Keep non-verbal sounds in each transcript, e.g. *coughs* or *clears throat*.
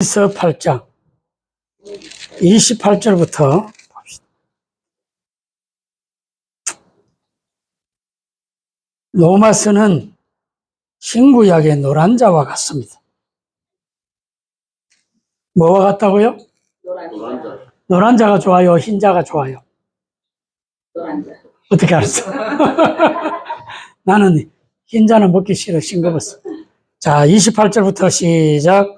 에서 8장 28절부터 봅시다. 로마서는 신구약의 노란자와 같습니다. 뭐와 같다고요? 노란자. 노란자가 좋아요? 흰자가 좋아요? 노란자. 어떻게 알았어? *laughs* 나는 흰자는 먹기 싫어 싱거웠어. 자, 28절부터 시작.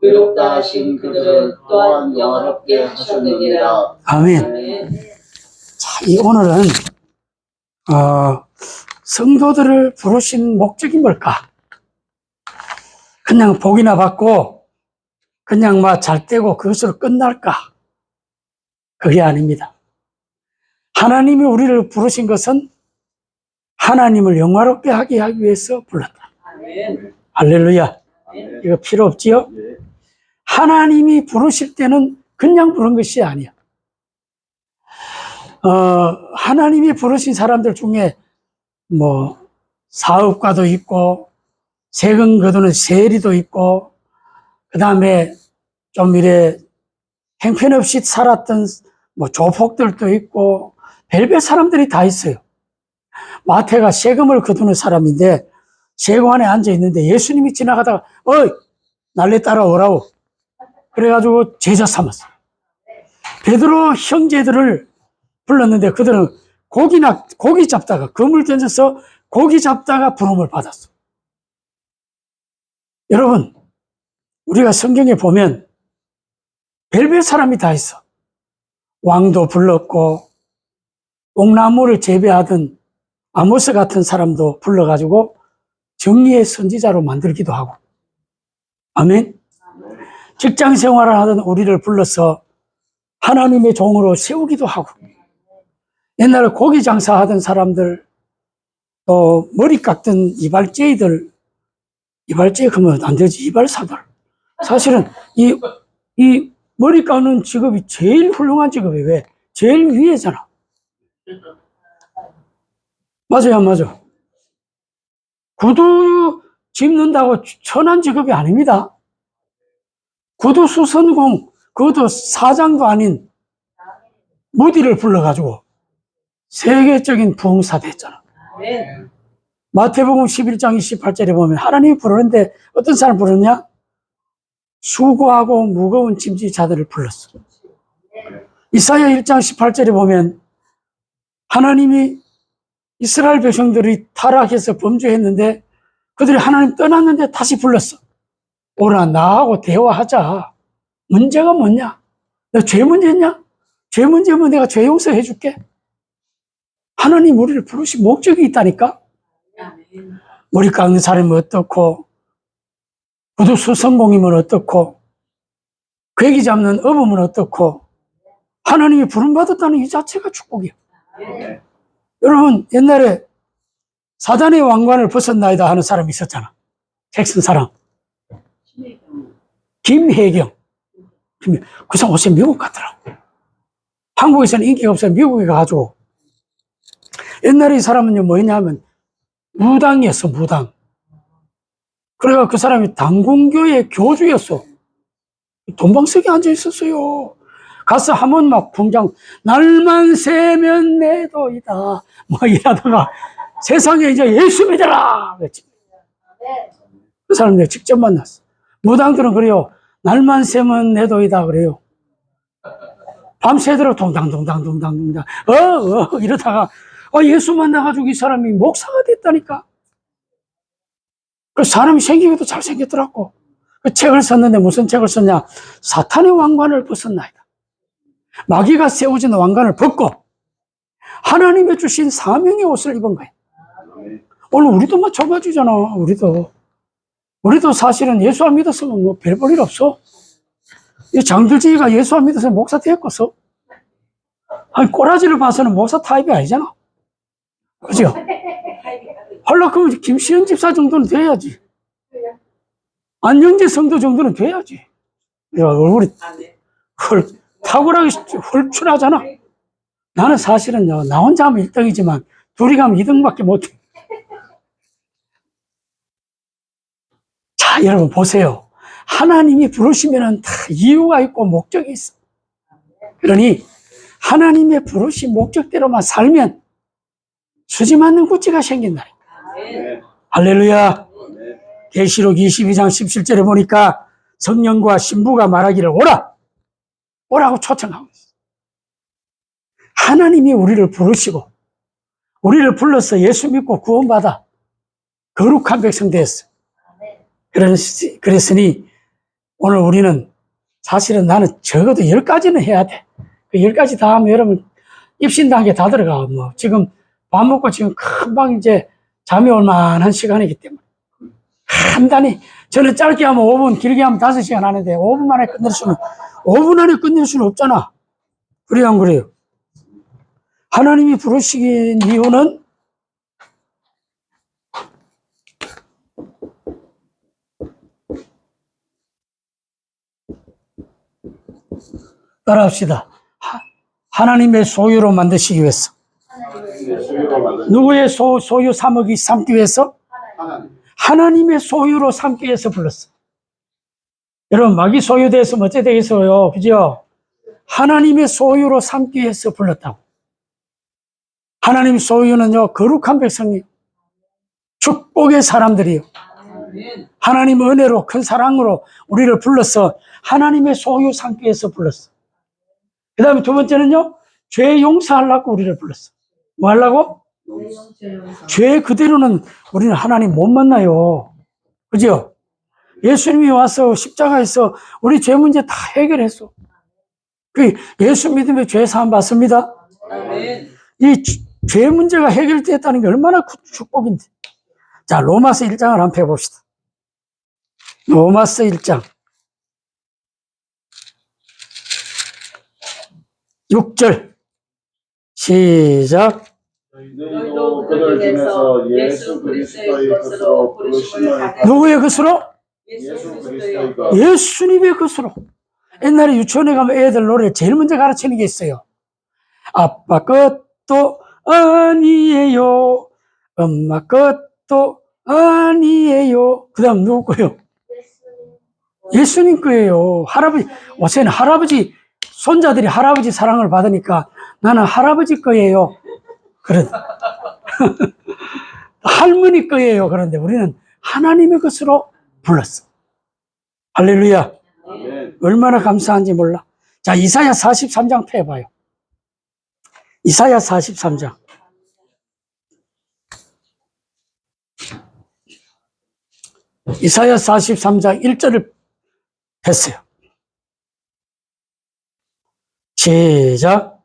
의롭다 하신 그들을 또한 영화롭게 하셨느니라. 아멘. 아멘. 자, 이 오늘은 어, 성도들을 부르신 목적이 뭘까? 그냥 복이나 받고 그냥 막잘 되고 그것으로 끝날까? 그게 아닙니다. 하나님이 우리를 부르신 것은 하나님을 영화롭게 하게 하기 위해서 불렀다. 아멘. 할렐루야. 이거 필요 없지요? 하나님이 부르실 때는 그냥 부른 것이 아니야. 어, 하나님이 부르신 사람들 중에 뭐 사업가도 있고 세금 거두는 세리도 있고 그 다음에 좀 이래 행편없이 살았던 뭐 조폭들도 있고 별별 사람들이 다 있어요. 마태가 세금을 거두는 사람인데 세관에 앉아 있는데 예수님이 지나가다가 어이 날래 따라오라고 그래가지고 제자 삼았어. 베드로 형제들을 불렀는데 그들은 고기나 고기 잡다가 그물 던져서 고기 잡다가 부름을 받았어. 여러분 우리가 성경에 보면 별별 사람이 다 있어. 왕도 불렀고 옥나무를 재배하던 아모스 같은 사람도 불러가지고 정의의 선지자로 만들기도 하고. 아멘. 직장 생활을 하던 우리를 불러서 하나님의 종으로 세우기도 하고. 옛날에 고기 장사하던 사람들, 또 머리 깎던 이발제이들, 이발제 그러면 안 되지, 이발사들. 사실은 이, 이 머리 깎는 직업이 제일 훌륭한 직업이 왜? 제일 위에잖아. 맞아요, 안 맞아? 구두 짚는다고 천한 직업이 아닙니다. 구두 수선공, 그것도 사장도 아닌 무디를 불러가지고 세계적인 부흥사 됐잖아. 마태복음 11장 28절에 보면 하나님이 부르는데 어떤 사람 부르냐? 수고하고 무거운 짐지 자들을 불렀어. 이사야 1장 18절에 보면 하나님이 이스라엘 백성들이 타락해서 범죄했는데 그들이 하나님 떠났는데 다시 불렀어. 오라 나하고 대화하자. 문제가 뭐냐? 너 죄 문제냐? 죄 문제면 내가 죄 용서해 줄게. 하나님 우리를 부르신 목적이 있다니까? 머리 깎는 사람이 어떻고, 구두 수 성공이면 어떻고, 괴기 잡는 어부면 어떻고, 하나님이 부름받았다는 이 자체가 축복이야. 아멘. 여러분, 옛날에 사단의 왕관을 벗었나이다 하는 사람이 있었잖아. 책쓴 사람. 김혜경. 김- 그 사람 옷에 미국 갔더라고. 한국에서는 인기가 없어서 미국에 가가지고. 옛날에 이 사람은요, 뭐였냐면, 무당이었어, 무당. 그래가 그 사람이 당군교의 교주였어. 돈방석에 앉아 있었어요. 가서 하면 막 분장, 날만 새면 내 도이다. 뭐 이러다가 세상에 이제 예수 믿어라! 그랬지. 그 사람 내가 직접 만났어. 무당들은 그래요. 날만 새면 내도이다. 그래요. 밤새도록 동당동당동당동당. 어, 어, 이러다가, 어, 예수 만나가지고 이 사람이 목사가 됐다니까. 그 사람이 생기기도 잘생겼더라고. 그 책을 썼는데 무슨 책을 썼냐? 사탄의 왕관을 벗었나이다. 마귀가 세워진 왕관을 벗고 하나님의 주신 사명의 옷을 입은 거예요. 오늘 우리도 마찬가지잖아. 우리도. 우리도 사실은 예수 안 믿었으면 뭐 별 볼 일 없어. 이 장들지기가 예수 안 믿어서 목사 됐겠어? 아니, 꼬라지를 봐서는 목사 타입이 아니잖아. 그죠? 그럼 김시현 집사 정도는 돼야지. 안영재 성도 정도는 돼야지. 야, 얼굴이. 헐, 탁월하게 헐출하잖아. 나는 사실은요, 나 혼자 하면 1등이지만, 둘이 가면 2등밖에 못해. 자, 여러분 보세요. 하나님이 부르시면은 다 이유가 있고 목적이 있어. 그러니, 하나님의 부르신 목적대로만 살면, 수지 맞는 구찌가 생긴다. 아멘. 할렐루야. 계시록 22장 17절에 보니까 성령과 신부가 말하기를 오라! 오라고 초청하고 있어요. 하나님이 우리를 부르시고, 우리를 불러서 예수 믿고 구원받아 거룩한 백성 되었어. 그러시- 그랬으니 오늘 우리는 사실은 나는 적어도 열 가지는 해야 돼. 그열 가지 다 하면 여러분 입신 단계 다 들어가. 뭐 지금 밥 먹고 지금 금방 이제 잠이 올 만한 시간이기 때문에. 간단히 저는 짧게 하면 5분, 길게 하면 5시간 하는데 5분 만에 끝낼 수는 5분 안에 끝낼 수는 없잖아. 그래요, 안 그래요? 하나님이 부르시긴 이유는 따라 합시다. 하- 하나님의 소유로 만드시기 위해서. 누구의 소, 소유 삼억이 삼기 위해서? 하나님. 하나님의 소유로 삼기 위해서 불렀어. 여러분, 마귀 소유돼서 어째 되겠어요? 그죠? 하나님의 소유로 삼기 위해서 불렀다고. 하나님의 소유는요, 거룩한 백성이요. 축복의 사람들이요. 하나님 은혜로 큰 사랑으로 우리를 불러서 하나님의 소유 위해서 불렀어. 그 다음에 두 번째는요, 죄 용서하려고 우리를 불렀어. 뭐 하려고? 죄 그대로는 우리는 하나님 못 만나요. 그죠? 예수님이 와서 십자가에서 우리 죄 문제 다 해결했어. 그 예수 믿으면 죄 사함 받습니다. 이 죄 문제가 해결됐다는 게 얼마나 큰 축복인데. 자, 로마서 1장을 한번 펴봅시다. 로마서 1장. 6절. 시작. 너희도 그들 중에서 예수 그리스도의 것으로 부르심을 누구의 것으로? 예수 그리스도의 것. 예수님의 것으로. 옛날에 유치원에 가면 애들 노래 제일 먼저 가르치는 게 있어요. 아빠 것도 아니에요. 엄마 것 도 아니에요. 그 다음 누구 거예요? 예수님 거예요. 할아버지, 요새는 할아버지, 손자들이 할아버지 사랑을 받으니까 나는 할아버지 거예요. 그런. *laughs* 할머니 거예요. 그런데 우리는 하나님의 것으로 불렀어. 할렐루야. 얼마나 감사한지 몰라. 자, 이사야 43장 펴봐요. 이사야 43장. 이사야 43장 1절을 했어요. 시작.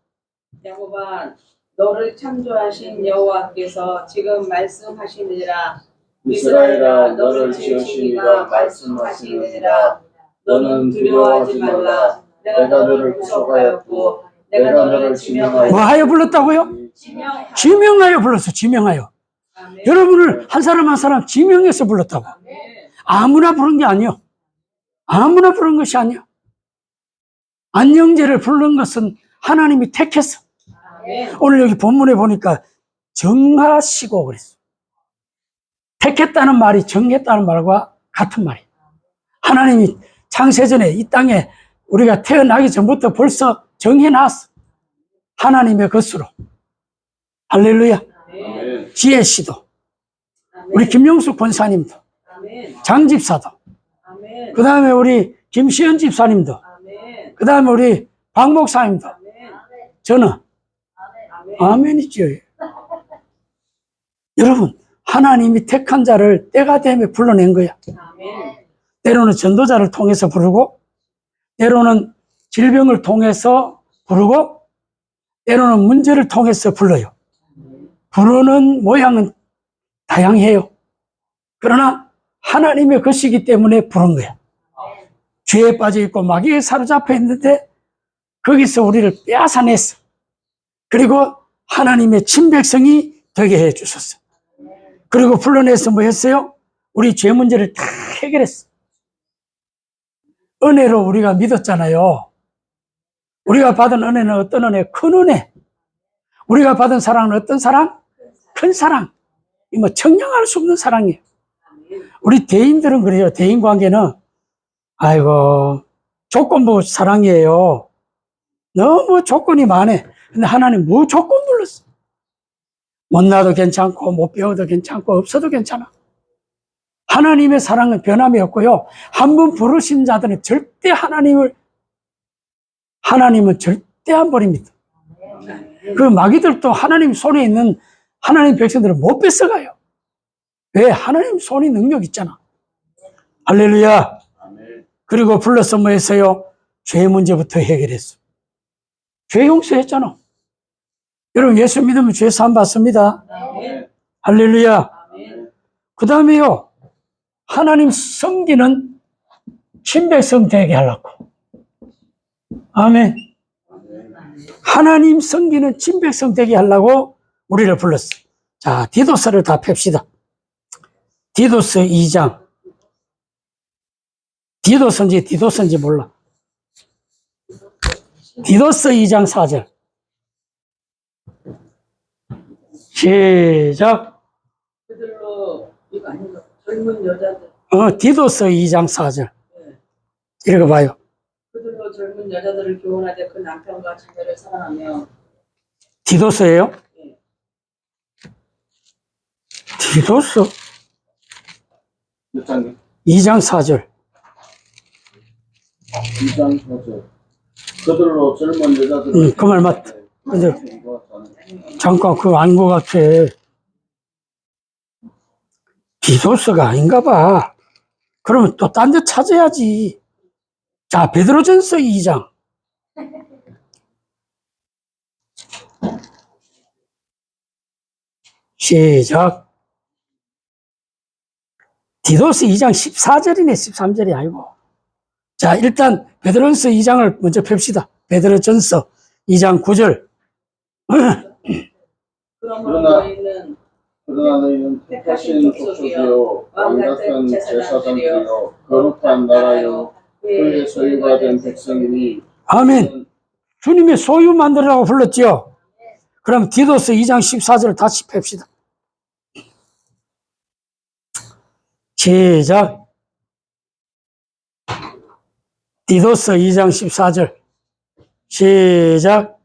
야곱아 너를 창조하신 여호와께서 지금 말씀하시느니라 이스라엘아 너를 지으신 이가 말씀하시느니라 너는 두려워하지 말라 내가 너를 구속하였고 내가 너를 지명하여 뭐 하여 불렀다고요? 지명하여 지명하여 불렀어, 지명하여. 아멘. 여러분을 한 사람 한 사람 지명해서 불렀다고. 아멘. 아무나 부른 게 아니요. 아무나 부른 것이 아니야. 안영재를 부른 것은 하나님이 택했어. 아멘. 오늘 여기 본문에 보니까 정하시고 그랬어. 택했다는 말이 정했다는 말과 같은 말이에요. 하나님이 창세전에 이 땅에 우리가 태어나기 전부터 벌써 정해놨어. 하나님의 것으로. 할렐루야. 지혜 씨도. 우리 김영수 권사님도. 장 집사도, 아멘. 그 다음에 우리 김시현 집사님도. 그 다음에 우리 박 목사님도, 아멘. 저는 아멘. 아멘이죠. 여러분, 하나님이 택한 자를 때가 되면 불러낸 거야. 때로는 전도자를 통해서 부르고, 때로는 질병을 통해서 부르고, 때로는 문제를 통해서 불러요. 부르는 모양은 다양해요. 그러나 하나님의 것이기 때문에 부른 거야. 죄에 빠져 있고 마귀에 사로잡혀 있는데 거기서 우리를 빼앗아냈어. 그리고 하나님의 친백성이 되게 해 주셨어. 그리고 불러내서 뭐 했어요? 우리 죄 문제를 다 해결했어. 은혜로 우리가 믿었잖아요. 우리가 받은 은혜는 어떤 은혜? 큰 은혜. 우리가 받은 사랑은 어떤 사랑? 큰 사랑. 이뭐 청량할 수 없는 사랑이에요. 우리 대인들은 그래요. 대인 관계는 아이고 조건부 사랑이에요. 너무 조건이 많아. 근데 하나님 무조건 불렀어. 못나도 괜찮고 못 배워도 괜찮고 없어도 괜찮아. 하나님의 사랑은 변함이 없고요. 한 번 부르신 자들은 절대 하나님을 하나님은 절대 안 버립니다. 그 마귀들도 하나님 손에 있는 하나님 백성들을 못 뺏어가요. 왜? 하나님 손이 능력 있잖아. 할렐루야. 그리고 불러서 뭐 했어요? 죄 문제부터 해결했어. 죄 용서했잖아. 여러분, 예수 믿으면 죄 사함 받습니다. 할렐루야. 그 다음에요, 하나님 섬기는 신백성 되게 하려고. 아멘. 하나님 섬기는 친백성 되게 하려고 우리를 불렀어. 자, 디도스를 다 팹시다. 디도스 2장. 디도스인지 디도스인지 몰라. 디도스 2장 4절. 시작. 그들로 이거 아닌가 젊은 여자들 어, 디도스 2장 4절. 읽어봐요. 그들로 젊은 여자들을 교훈하되 그 남편과 자녀를 사랑하며 디도스예요? 예. 디도스 몇 장님? 2장 4절. 2장 4절. 그들로 젊은 여자들을 응, 그말 맞다. 근데 잠깐 그거 아닌 것 같아. 디도스가 아닌가 봐. 그러면 또 딴 데 찾아야지. 자, 베드로전서 2장. 시작. 디도스 2장 14절이네, 13절이 아니고. 자, 일단 베드로전서 2장을 먼저 펼시다. 베드로전서 2장 9절. 그러므로 그러나- 그러나 너희는 택하신 족속이요 왕같은 제사장들이요 거룩한 나라요 그의 소유가 된 백성이니 아멘. 주님의 소유 만들라고 불렀지요. 그럼 디도스 2장 14절을 다시 팹시다. 시작. 디도스 2장 14절. 시작.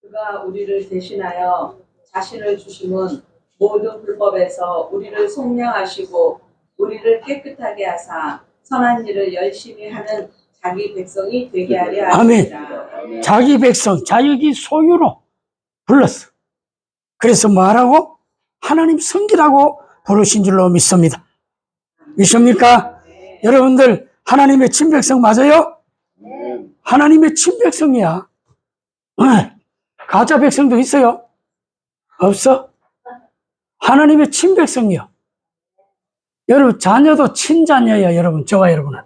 그가 우리를 대신하여 자신을 주심은 모든 불법에서 우리를 속량하시고 우리를 깨끗하게 하사 선한 일을 열심히 하는 자기 백성이 되게 하려 아멘. 하시니라. 자기 백성, 자기 소유로 불렀어. 그래서 뭐하라고? 하나님 성기라고 부르신 줄로 믿습니다. 믿습니까? 여러분들, 하나님의 친백성 맞아요? 하나님의 친백성이야. 네. 가짜 백성도 있어요? 없어? 하나님의 친백성이요. 여러분, 자녀도 친자녀예요, 여러분. 저와 여러분은.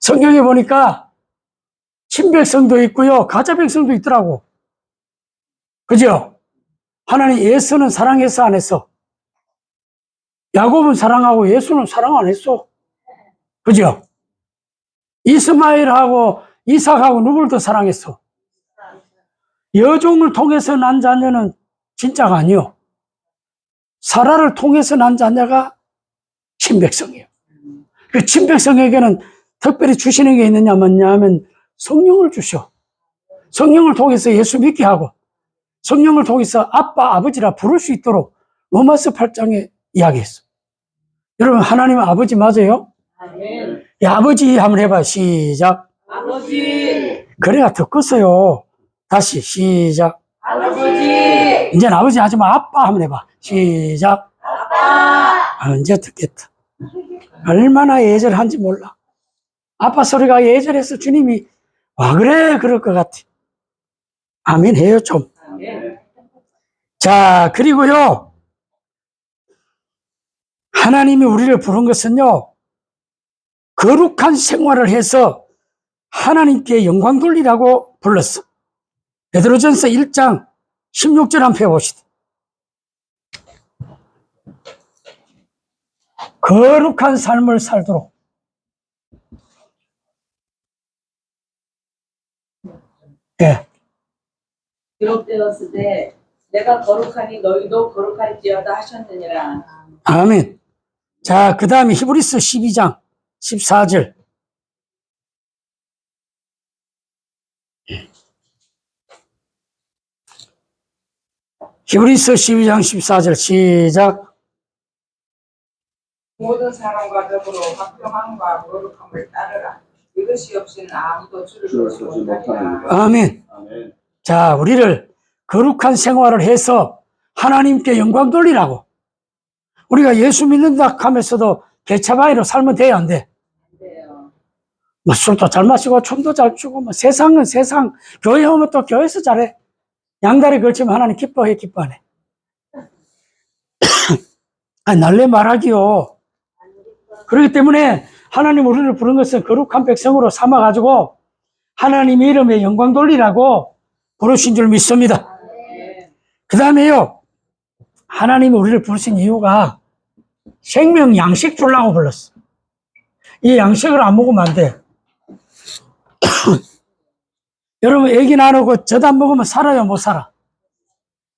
성경에 보니까 친백성도 있고요, 가짜 백성도 있더라고. 그죠? 하나님 예수는 사랑해서 안 했어. 야곱은 사랑하고 예수는 사랑 안 했어. 그죠? 이스마엘하고 이삭하고 누굴 더 사랑했어? 여종을 통해서 난 자녀는 진짜가 아니요. 사라를 통해서 난 자녀가 친백성이에요. 그 친백성에게는 특별히 주시는 게 있느냐 뭐냐면 성령을 주셔. 성령을 통해서 예수 믿게 하고 성령을 통해서 아빠 아버지라 부를 수 있도록 로마서 8장에 이야기했어. 여러분 하나님 아버지 맞아요? 아멘. 야, 아버지 한번 해봐 시작. 아버지, 그래야 듣겠어요. 다시 시작. 아버지, 이제는 아버지 하지 마 아빠 한번 해봐 시작. 아빠, 아, 언제 듣겠다. 얼마나 예절한지 몰라. 아빠 소리가 예절해서 주님이 와 그래 그럴 것 같아. 아멘 해요 좀. 아멘. 자 그리고요 하나님이 우리를 부른 것은요 거룩한 생활을 해서 하나님께 영광 돌리라고 불렀어. 베드로전서 1장 16절 한번 펴봅시다. 거룩한 삶을 살도록 예, 기록되었을 때 내가 거룩하니 너희도 거룩할지어다 하셨느니라. 아멘. 자, 그 다음에 히브리스 12장 14절. 히브리스 12장 14절 시작. 모든 사람과 더불어 화평함과 거룩함을 따르라. 이것이 없이는 아무도 주를 보지. 못하리라. 아멘. 아멘. 자, 우리를 거룩한 생활을 해서 하나님께 영광 돌리라고. 우리가 예수 믿는다 하면서도 개차바위로 살면 돼야 안 돼. 뭐 술도 잘 마시고 춤도 잘 추고 뭐 세상은 세상. 교회 오면 또 교회에서 잘해. 양다리 걸치면 하나님 기뻐해 기뻐하네. *coughs* 아 날래 말하기요. 그렇기 때문에 하나님 우리를 부른 것은 거룩한 백성으로 삼아 가지고 하나님 이름에 영광 돌리라고 부르신 줄 믿습니다. 네. 그 다음에요. 하나님이 우리를 부르신 이유가 생명 양식 주려고 불렀어. 이 양식을 안 먹으면 안 돼. *coughs* 여러분 애기 나누고 젖안 먹으면 살아요 못 살아?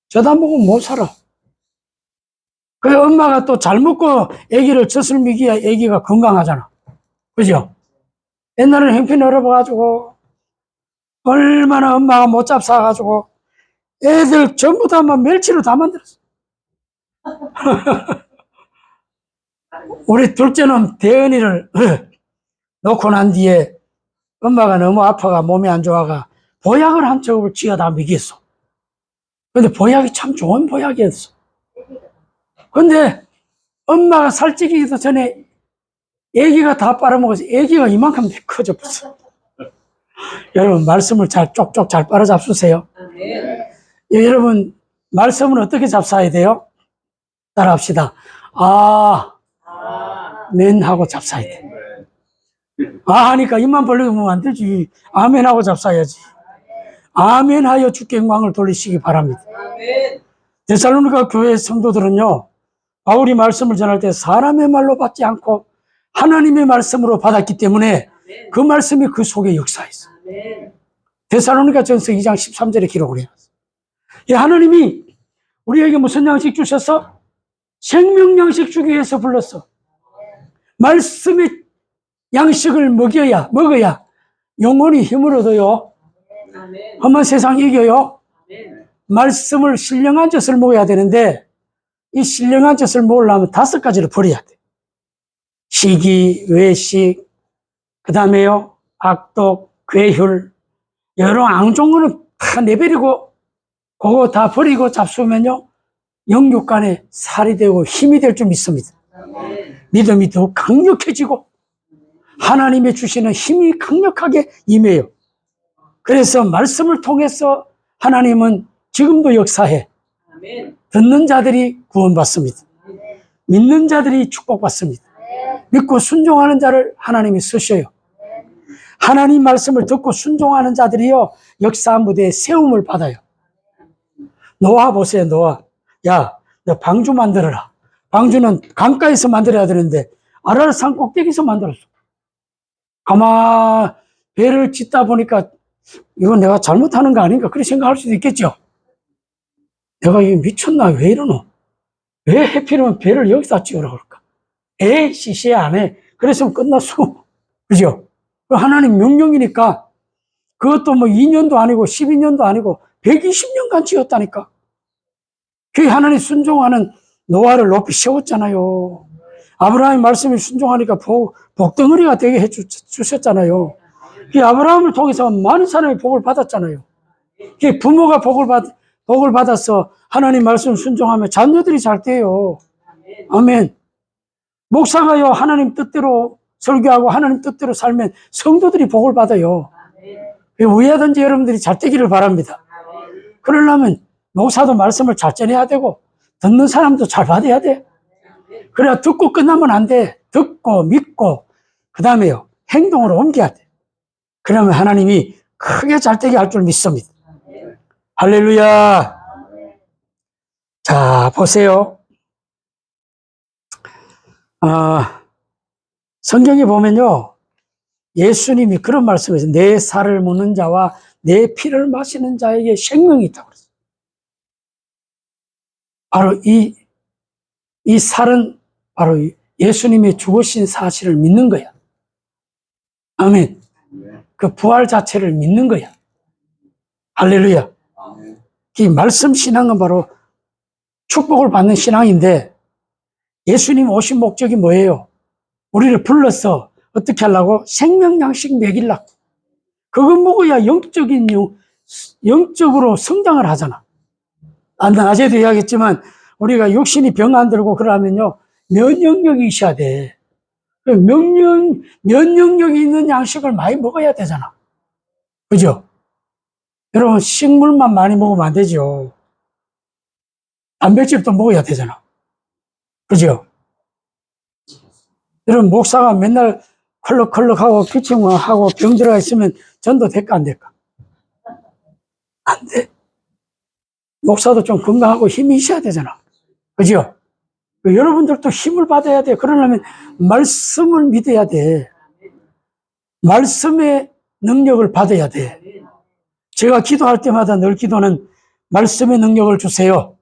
젖안 먹으면 못 살아. 그 엄마가 또 잘 먹고 애기를 젖을 먹여야 애기가 건강하잖아. 그죠? 옛날에는 형편이 어려워가지고 얼마나 엄마가 못 잡사가지고 애들 전부 다 막 멸치로 다 만들었어 *laughs* 우리 둘째는 대은이를 놓고 난 뒤에 엄마가 너무 아파가 몸이 안 좋아가 보약을 한 첩을 쥐어다 먹였어. 근데 보약이 참 좋은 보약이었어. 근데 엄마가 살찌기도 전에 애기가 다 빨아먹어서 애기가 이만큼 커져 버렸어. *laughs* 여러분 말씀을 잘 쪽쪽 잘 빨아잡수세요. 예, 여러분 말씀은 어떻게 잡사야 돼요? 따라합시다. 아, 아. 맨 하고 잡사야 돼. 네. 아 하니까 입만 벌리면 안 되지. 아멘 하고 잡사야지. 아멘 하여 주께 영광을 돌리시기 바랍니다. 데살로니가 교회 성도들은요, 바울이 말씀을 전할 때 사람의 말로 받지 않고 하나님의 말씀으로 받았기 때문에. 그 말씀이 그 속에 역사했어. 데살로니가 전서 2장 13절에 기록을 해놨어. 이 하나님이 우리에게 무슨 양식 주셨어? 생명 양식 주기 위해서 불렀어. 말씀의 양식을 먹여야, 먹어야 영혼이 힘을 얻어요. 험한 세상 이겨요. 말씀을 신령한 젖을 먹어야 되는데 이 신령한 젖을 먹으려면 다섯 가지를 버려야 돼. 시기, 외식, 그 다음에요, 악독, 괴휼, 여러 앙종거는 다 내버리고 그거 다 버리고 잡수면요 영육간에 살이 되고 힘이 될 줄 믿습니다. 믿음이 더 강력해지고 하나님의 주시는 힘이 강력하게 임해요. 그래서 말씀을 통해서 하나님은 지금도 역사해. 듣는 자들이 구원받습니다. 믿는 자들이 축복받습니다. 믿고 순종하는 자를 하나님이 쓰셔요. 하나님 말씀을 듣고 순종하는 자들이요 역사 무대에 세움을 받아요. 노아 보세요, 노아. 야, 너 방주 만들어라. 방주는 강가에서 만들어야 되는데 아라산 꼭대기에서 만들었어. 아마 배를 짓다 보니까 이건 내가 잘못하는 거 아닌가 그렇게 생각할 수도 있겠죠. 내가 이게 미쳤나 왜 이러노? 왜 해필이면 배를 여기다 찍으라 그럴까? 에이 시시해 안 해. 그랬으면 끝났어. *laughs* 그죠? 하나님 명령이니까 그것도 뭐 2년도 아니고 12년도 아니고 120년간 지었다니까. 그 하나님 순종하는 노아를 높이 세웠잖아요. 아브라함의 말씀에 순종하니까 복, 복덩어리가 되게 해 주, 주셨잖아요. 그 아브라함을 통해서 많은 사람이 복을 받았잖아요. 그 부모가 복을 받, 복을 받아서 하나님 말씀 순종하면 자녀들이 잘 돼요. 아멘. 목사가요, 하나님 뜻대로 설교하고 하나님 뜻대로 살면 성도들이 복을 받아요. 아멘. 위하든지 여러분들이 잘 되기를 바랍니다. 그러려면 목사도 말씀을 잘 전해야 되고, 듣는 사람도 잘 받아야 돼. 그래야 듣고 끝나면 안 돼. 듣고, 믿고, 그 다음에요. 행동으로 옮겨야 돼. 그러면 하나님이 크게 잘 되게 할 줄 믿습니다. 할렐루야. 자, 보세요. 아, 성경에 보면요. 예수님이 그런 말씀에서 내 살을 먹는 자와 내 피를 마시는 자에게 생명이 있다고. 바로 이, 이 살은 바로 예수님의 죽으신 사실을 믿는 거야. 아멘. 그 부활 자체를 믿는 거야. 할렐루야. 이 말씀 신앙은 바로 축복을 받는 신앙인데 예수님 오신 목적이 뭐예요? 우리를 불러서 어떻게 하려고? 생명 양식 먹이려고. 그거 먹어야 영적인 영, 영적으로 성장을 하잖아. 아, 낮에도 이야기했지만 우리가 육신이 병 안 들고 그러면요 면역력이 있어야 돼. 그 면역 면역력이 있는 양식을 많이 먹어야 되잖아. 그죠? 여러분 식물만 많이 먹으면 안 되죠. 단백질도 먹어야 되잖아. 그죠? 여러분 목사가 맨날 컬럭컬럭하고 기침하고 병 들어가 있으면 전도 될까 안 될까? 안 돼. 목사도 좀 건강하고 힘이 있어야 되잖아. 그죠? 그 여러분들도 힘을 받아야 돼. 그러려면 말씀을 믿어야 돼. 말씀의 능력을 받아야 돼. 제가 기도할 때마다 늘 기도는 말씀의 능력을 주세요.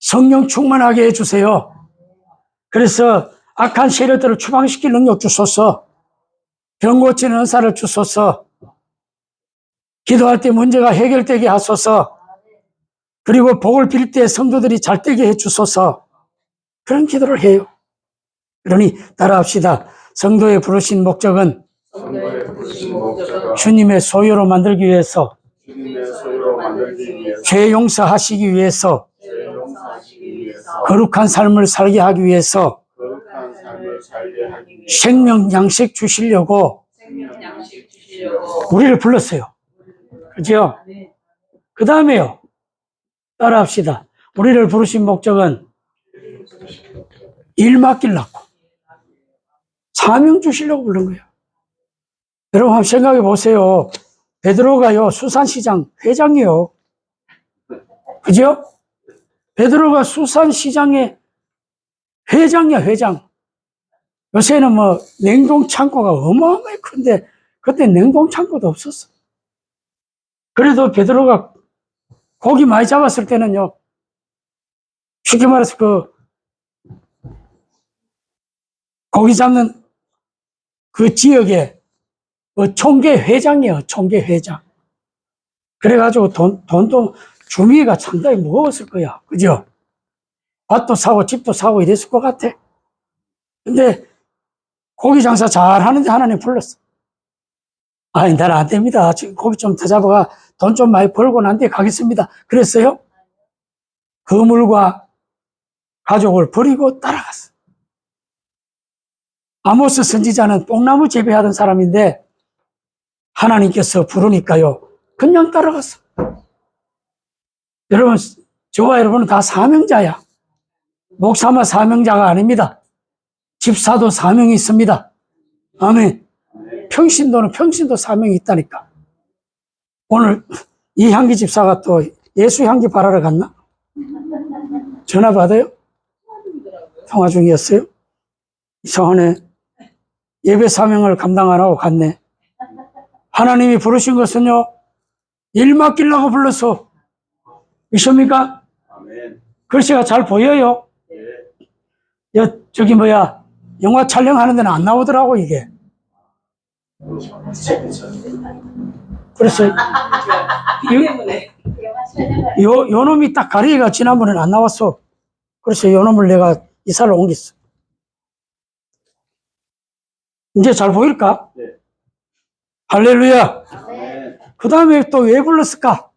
성령 충만하게 해주세요. 그래서 악한 세력들을 추방시킬 능력 주소서. 병 고치는 은사를 주소서. 기도할 때 문제가 해결되게 하소서. 그리고 복을 빌 때 성도들이 잘 되게 해 주소서. 그런 기도를 해요. 그러니 따라합시다. 성도의 부르신 목적은 주님의 소유로 만들기 위해서 소유로 만들기 위해서 죄 용서하시기 위해서 거룩한 삶을 살게 하기 위해서 생명 양식 주시려고 주시려고 우리를 불렀어요. 그죠? 그 다음에요. 따라 합시다. 우리를 부르신 목적은 일 맡기려고. 사명 주시려고 부른 거예요. 여러분 한번 생각해 보세요. 베드로가요, 수산시장 회장이요. 그죠? 베드로가 수산시장의 회장이야, 회장. 요새는 뭐 냉동창고가 어마어마하게 큰데 그때 냉동창고도 없었어. 그래도 베드로가 고기 많이 잡았을 때는요, 쉽게 말해서 그, 고기 잡는 그 지역에 그 총계 회장이에요, 총계 회장. 그래가지고 돈, 돈도 주미가 상당히 무거웠을 거야. 그죠? 밭도 사고 집도 사고 이랬을 것 같아. 근데 고기 장사 잘 하는데 하나님 불렀어. 아니, 나는 안 됩니다. 지금 고기 좀 더 잡아가 돈 좀 많이 벌고 난 뒤에 가겠습니다. 그랬어요? 그물과 가족을 버리고 따라갔어. 아모스 선지자는 뽕나무 재배하던 사람인데 하나님께서 부르니까요. 그냥 따라갔어. 여러분, 저와 여러분은 다 사명자야. 목사만 사명자가 아닙니다. 집사도 사명이 있습니다. 아멘. 평신도는 평신도 사명이 있다니까. 오늘 이 향기 집사가 또 예수 향기 바라러 갔나? 전화 받아요? 통화 중이었어요? 이상하네. 예배 사명을 감당 안 하고 갔네. 하나님이 부르신 것은요, 일 맡기려고 있습니까? 아멘. 글씨가 잘 보여요. 예. 여, 저기 뭐야, 영화 촬영하는 데는 안 나오더라고, 이게. 그래서 비 때문에 요, 요 놈이 딱 가리가 지난번에는 안 나왔어. 그래서 요 놈을 내가 이사를 옮겼어. 이제 잘 보일까? 네. 할렐루야. 그 다음에 또 왜 불렀을까?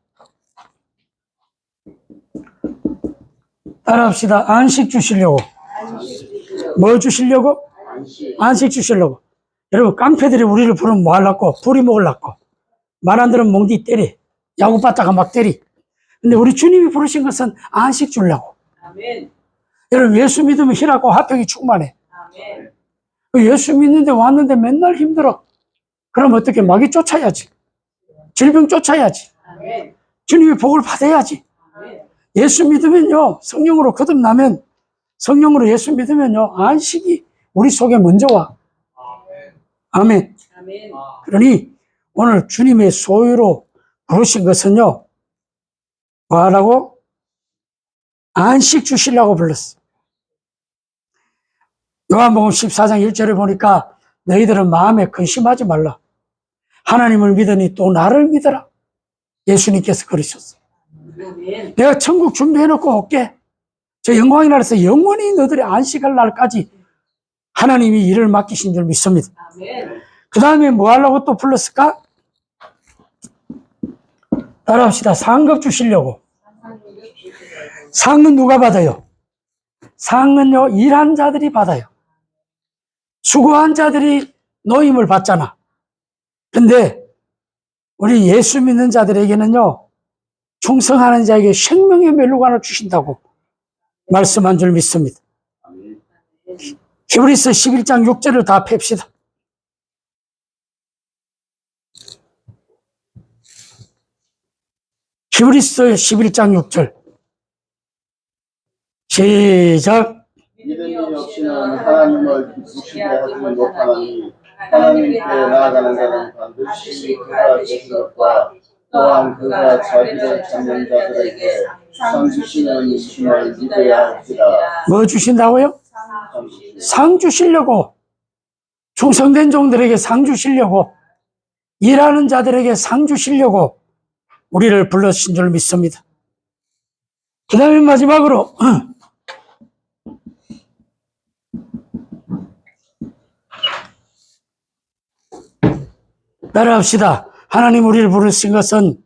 따라합시다. 안식 주시려고. 뭐 주시려고? 안식. 안식 주시려고. 여러분, 깡패들이 우리를 부르면 뭐 하려고? 불이 먹으려고. 말안 들으면 몽디 때리. 야구 받다가 막 때리. 근데 우리 주님이 부르신 것은 안식 주려고. 아멘 여러분, 예수 믿으면 힐하고 화평이 충만해. 아멘 그 예수 믿는데 왔는데 맨날 힘들어. 그럼 어떻게 마귀 쫓아야지. 질병 쫓아야지. 아멘. 주님의 복을 받아야지. 아멘. 예수 믿으면요, 성령으로 거듭나면, 성령으로 예수 믿으면요, 안식이 우리 속에 먼저 와. 아멘. 아멘. 그러니 오늘 주님의 소유로 부르신 것은요, 뭐 하라고? 안식 주시려고 불렀어. 요한복음 14장 1절에 보니까 너희들은 마음에 근심하지 말라. 하나님을 믿으니 또 나를 믿어라. 예수님께서 그러셨어. 내가 천국 준비해놓고 올게. 저 영광의 나라에서 영원히 너들이 안식할 날까지 하나님이 일을 맡기신 줄 믿습니다. 그 다음에 뭐 하려고 또 불렀을까? 따라 합시다. 상급 주시려고. 상은 누가 받아요? 상은요, 일한 자들이 받아요. 수고한 자들이 노임을 받잖아. 근데 우리 예수 믿는 자들에게는요, 충성하는 자에게 생명의 멜로관을 주신다고 말씀한 줄 믿습니다. 히브리스 11장 6절을 다 팹시다. 히브리스 11장 6절. 시작. 믿음이 없이는 하나님을 기쁘시게 하지 못하나니 하나님께 나아가는 자는 반드시 그가 주신 것과 또한 그가 자기를 찾는 자들에게 상 주시는 이심을 믿어야 할지라 뭐 주신다고요? 상 주시려고. 충성된 종들에게 상 주시려고. 일하는 자들에게 상 주시려고 우리를 불러신 줄 믿습니다. 그 다음에 마지막으로, *clears throat* 따라합시다. 하나님 우리를 부르신 것은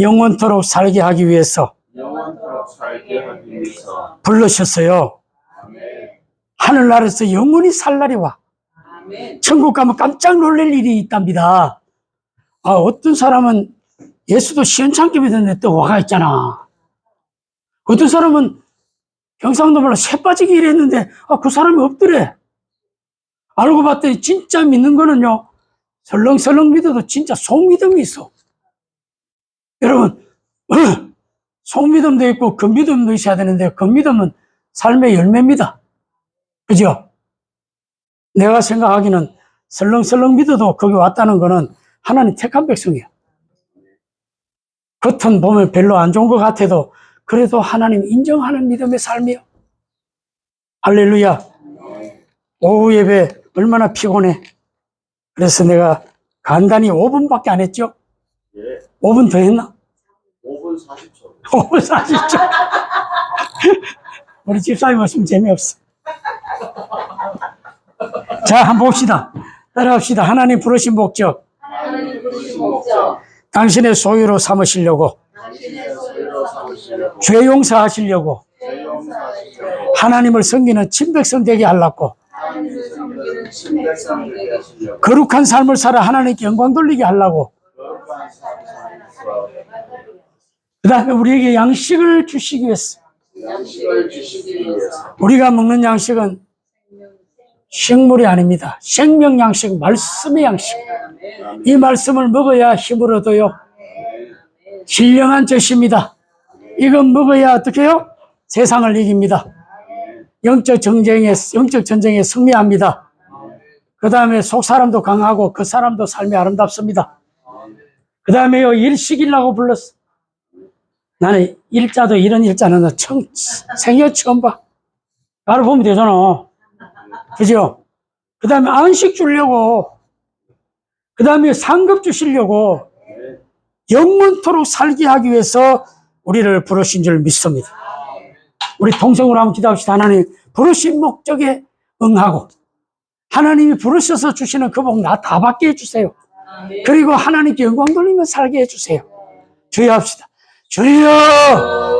영원토록 살게 하기 위해서 불러셨어요. 하늘나라에서 영원히 살 날이 와. 천국 가면 깜짝 놀랄 일이 있답니다. 아, 어떤 사람은 예수도 시원찮게 믿었는데 또 와가 있잖아. 어떤 사람은 경상도 말로 새 빠지기 일했는데 아, 그 사람이 없더래. 알고 봤더니 진짜 믿는 거는요, 설렁설렁 믿어도 진짜 속믿음이 있어. 여러분, *clears throat* 속믿음도 있고 금믿음도 있어야 되는데 금믿음은 삶의 열매입니다. 그죠? 내가 생각하기는 설렁설렁 믿어도 거기 왔다는 거는 하나님 택한 백성이야. 겉은 보면 별로 안 좋은 것 같아도 그래도 하나님 인정하는 믿음의 삶이요. 할렐루야. 오후 예배 얼마나 피곤해. 그래서 내가 간단히 5분밖에 안 했죠? 예 5분 더 했나? 5분 40초 5분 40초. 우리 집사님 없으면 재미없어. 자, 한번 봅시다. 따라합시다. 하나님 부르신 목적. 당신의 소유로 삼으시려고, 죄 용서하시려고, 죄 용서하시려고. 하나님을 섬기는 친백성 되게 하려고, 거룩한 삶을 살아 하나님께 영광 돌리게 하려고, 그 다음에 우리에게 양식을 주시기 위해서. 우리가 먹는 양식은 식물이 아닙니다. 생명 양식, 말씀의 양식. 이 말씀을 먹어야 힘을 얻어요. 신령한 젖입니다. 이건 먹어야 어떻게 해요? 세상을 이깁니다. 영적 전쟁에, 영적 전쟁에 승리합니다. 그 다음에 속 사람도 강하고 그 사람도 삶이 아름답습니다. 그 다음에요, 일식이라고 불렀어. 나는 일자도 이런 일자는 청, 생애 처음 봐. 나를 보면 되잖아. 그죠? 그 다음에 안식 주려고, 그 다음에 상급 주시려고, 영원토록 살게 하기 위해서 우리를 부르신 줄 믿습니다. 우리 동성으로 한번 기도합시다. 하나님, 부르신 목적에 응하고, 하나님이 부르셔서 주시는 그 복 나 다 받게 해주세요. 그리고 하나님께 영광 돌리며 살게 해주세요. 주여 합시다. 주여!